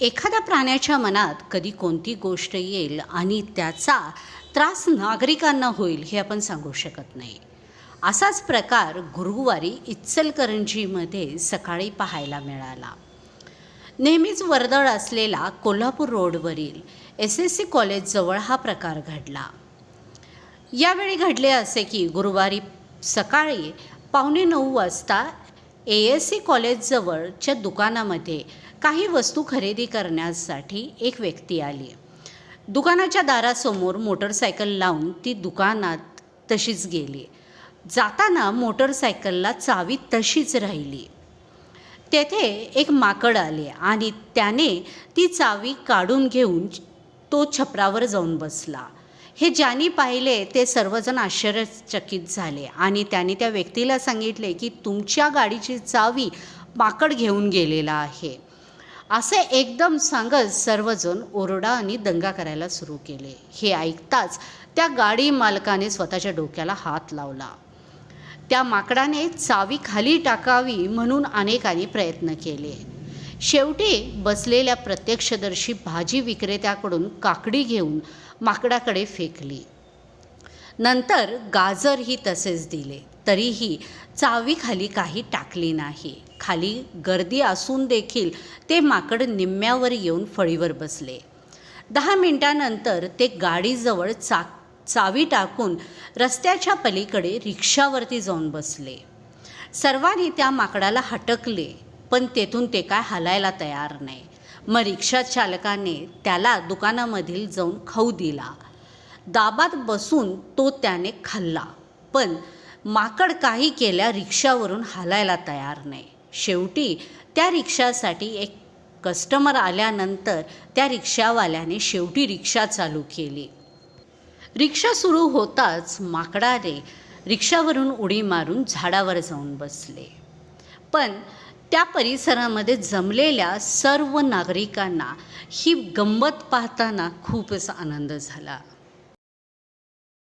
एखाद्या प्राण्याच्या मनात कधी कोणती गोष्ट येईल आणि त्याचा त्रास नागरिकांना होईल हे आपण सांगू शकत नाही. असाच प्रकार गुरुवारी इचलकरंजीमध्ये सकाळी पाहायला मिळाला. नेहमीच वर्दळ असलेला कोल्हापूर रोडवरील एस एस सी कॉलेजजवळ हा प्रकार घडला. यावेळी घडले असे की गुरुवारी सकाळी पावणे नऊ वाजता ए एस सी कॉलेजजवळच्या दुकानामध्ये काही वस्तू खरेदी करण्यासाठी एक व्यक्ती आली. दुकानाच्या दारासमोर मोटरसायकल लावून ती दुकानात तशीच गेली. जाताना मोटरसायकलला चावी तशीच राहिली. तेथे एक माकड आले आणि त्याने ती चावी काढून घेऊन तो छपरावर जाऊन बसला. हे ज्यांनी पाहिले ते सर्वजण आश्चर्यचकित झाले. आणि त्याने त्या व्यक्तीला सांगितले की तुमच्या गाडीची चावी माकड घेऊन गेलेला आहे. असे एकदम सांगत सर्वजण ओरडा आणि दंगा करायला सुरू केले. हे ऐकताच त्या गाडी मालकाने स्वतःच्या डोक्याला हात लावला. त्या माकडाने चावी खाली टाकावी म्हणून अनेकांनी प्रयत्न केले. शेवटी बसलेल्या प्रत्यक्षदर्शी भाजी विक्रेत्याकडून काकडी घेऊन माकडाकडे फेकली. नंतर गाजरही तसेच दिले. तरीही चावीखाली काही टाकली नाही. खाली गर्दी असून देखील ते माकड निम्म्यावर येऊन फळीवर बसले. दहा मिनिटानंतर ते गाडीजवळ चा चावी टाकून रस्त्याच्या पलीकडे रिक्षावरती जाऊन बसले. सर्वांनी त्या माकडाला हटकले. पण तेथून ते काय हलायला तयार नाही. मग रिक्षा चालकाने त्याला दुकानामधील जाऊन खाऊ दिला. दाबात बसून तो त्याने खाल्ला. पण माकड काही केल्या रिक्षावरून हलायला तयार नाही. शेवटी त्या रिक्षासाठी एक कस्टमर आल्यानंतर त्या रिक्षावाल्याने शेवटी रिक्षा चालू केली. रिक्षा सुरू होताच माकडाने रिक्षावरून उडी मारून झाडावर जाऊन बसले. पण त्या परिसरामध्ये जमलेल्या सर्व नागरिकांना ही गंमत पाहताना खूपच आनंद झाला.